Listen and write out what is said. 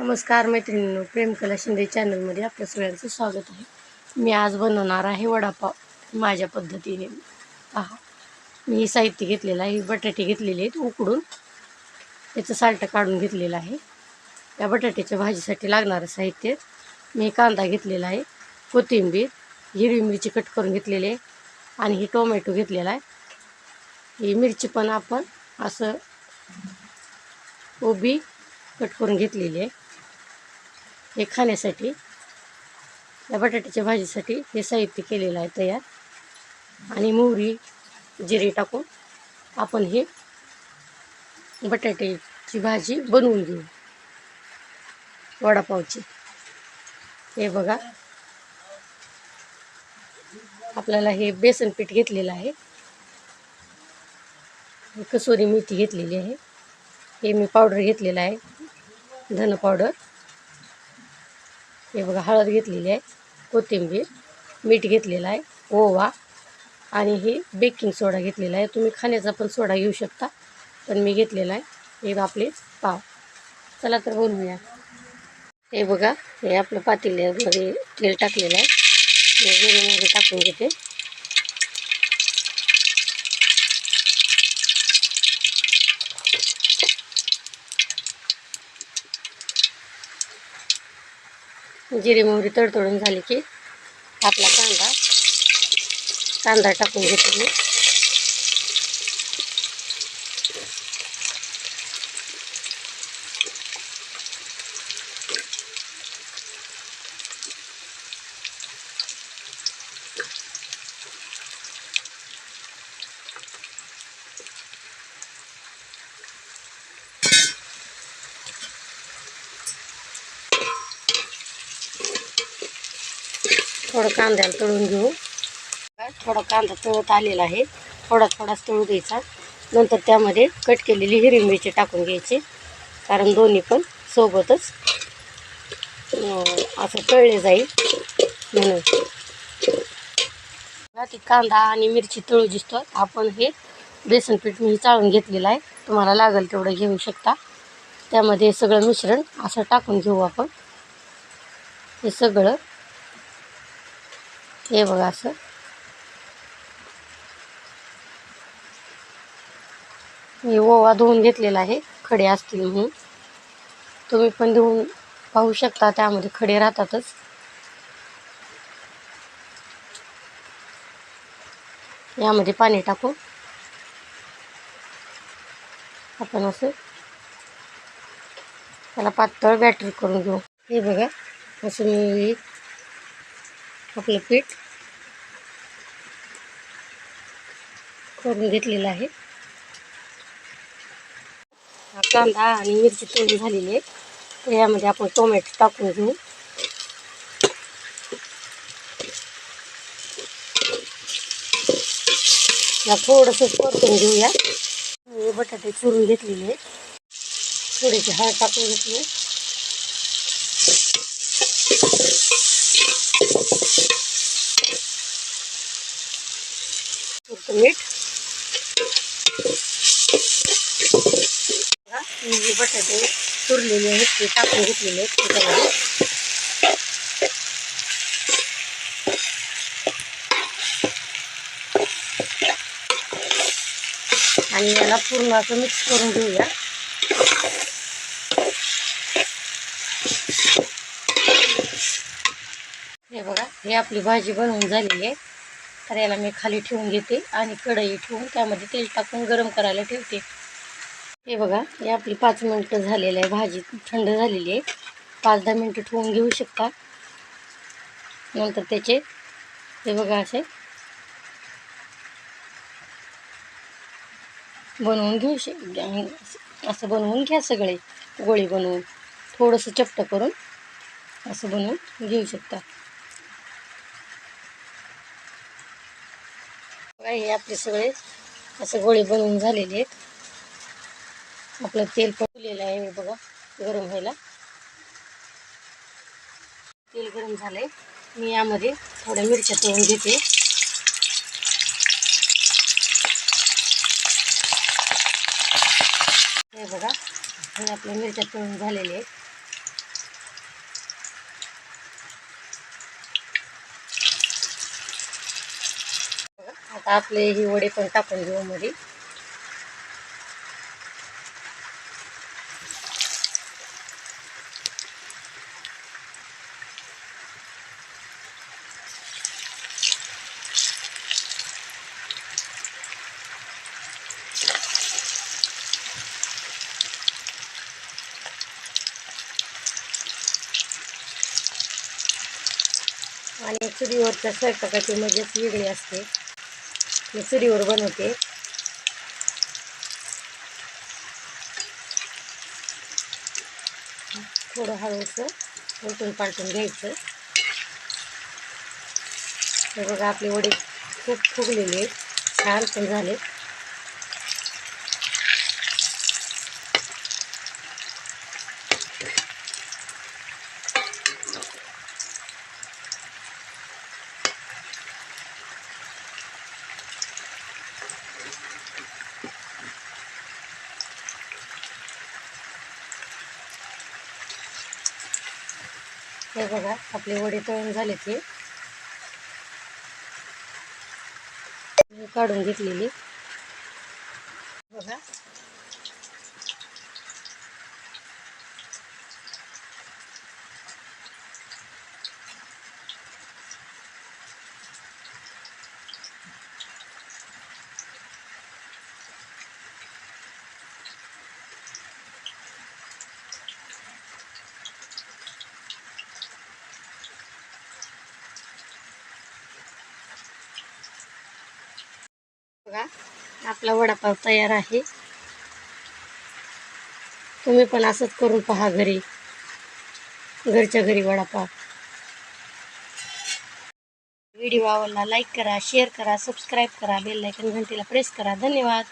नमस्कार मैत्रिणींनो प्रेमकला शिंदे चॅनलमध्ये आपल्या सगळ्यांचं स्वागत आहे. मी आज बनवणार आहे वडापाव माझ्या पद्धतीने. पहा मी हे साहित्य घेतलेलं आहे बटाटे घेतलेले आहेत उकडून. त्याचं साल्ट काढून घेतलेलं आहे. या बटाट्याच्या भाजीसाठी लागणारं साहित्य मी कांदा घेतलेला आहे कोथिंबीर हिरवी मिरची कट करून घेतलेली आहे आणि ही टोमॅटो घेतलेला आहे. ही मिरची पण आपण असं उभी कट करून घेतलेली आहे. हे खाण्यासाठी या बटाट्याच्या भाजीसाठी हे साहित्य केलेलं आहे तयार. आणि मोहरी जिरे टाकून आपण हे बटाट्याची भाजी बनवून घेऊ. वडापावची. हे बघा. आपल्याला हे बेसन पीठ घेतलेलं आहे. कसोरी मेथी घेतलेली आहे. हे मी पावडर घेतलेलं आहे. धन पावडर. हे बघा हळद घेतलेली आहे कोथिंबीर मीठ घेतलेलं आहे ओवा आणि हे बेकिंग सोडा घेतलेला आहे. तुम्ही खाण्याचा पण सोडा घेऊ शकता पण मी घेतलेला आहे. हे आपले पाव. चला तर बनवूया. हे बघा हे आपलं पातेल्यामध्ये तेल टाकलेलं आहे. हे जिरे टाकून घेते. जिरे मोहरी तडतडून झाली की आपला कांदा कांदा टाकून घेतो मी थोडं कांद्याला तळून घेऊ. थोडा कांदा तळत आलेला आहे. थोडा थोडाच तळू द्यायचा. नंतर त्यामध्ये कट केलेली हिरवी मिरची टाकून घ्यायची. कारण दोन्ही पण सोबतच असं तळले जाईल म्हणून. ती कांदा आणि मिरची तळू दिसतो आपण हे बेसन पीठ मी चाळून घेतलेलं आहे. तुम्हाला लागेल तेवढं घेऊ शकता. त्यामध्ये सगळं मिश्रण असं टाकून घेऊ आपण. हे सगळं हे बघा असं. मी ओवा धुवून घेतलेला आहे खडे असतील म्हणून. तुम्ही पण धुवून पाहू शकता त्यामध्ये खडे राहतातच. यामध्ये पाणी टाकू. आपण असं त्याला पातळ बॅटरी करून घेऊ. हे बघा असं मी आपलं पीठ करून घेतलेलं आहे. हा आणि मिरची तळून झालेली आहे. तर यामध्ये आपण टोमॅटो टाकून बटाटे चुरून घेतलेले आहेत. थोडीशी टाकून घेतली. पुरतं मीठ. बघा, मी जे बटाटे चुरलेले आहेत ते टाकून घेतलेले आहेत त्याच्यामध्ये. आणि याला पूर्ण असं मिक्स करून घेऊया. हे बघा हे आपली भाजी बनवून झालेली आहे. तर याला मी खाली ठेवून घेते आणि कढई ठेवून त्यामध्ये तेल टाकून गरम करायला ठेवते. हे बघा हे आपली पाच मिनटं झालेलं आहे. भाजी थंड झालेली आहे. पाच दहा मिनटं ठेवून घेऊ शकता. नंतर त्याचे हे बघा असे बनवून घेऊ शक असं बनवून घ्या सगळे. गोळी बनवून थोडंसं चपटं करून असं बनवून घेऊ शकता. बघा हे आपले सगळे. असं गोळे बनवून झालेले आहेत. आपलं तेल पडलेलं आहे हे बघा गरम व्हायला. तेल गरम झालंय. मी यामध्ये थोड्या मिरच्या तळून घेते. हे बघा हे आपल्या मिरच्या तळून झालेले आहेत. आता आपले ही वडे पण टाकून घेऊ मध्ये आणि चुलीवरच्या स्वयंपाकाची मजाच वेगळी असते. मी चुलीवर बनवते. थोडं हळूचं उलटून पालटून घ्यायचं. हे बघा आपले वडे खूप फुगलेले आहेत. छान पण झाले हे बघा आपले वडी तळून झाले ते. काढून घेतलेली. बघा. बघा आपला वडापाव तयार आहे. तुम्ही पण असंच करून पहा घरी घरच्या घरी वडापाव. व्हिडिओ आवडला लाईक करा शेअर करा सबस्क्राईब करा बेल लायकन घंटीला प्रेस करा. धन्यवाद.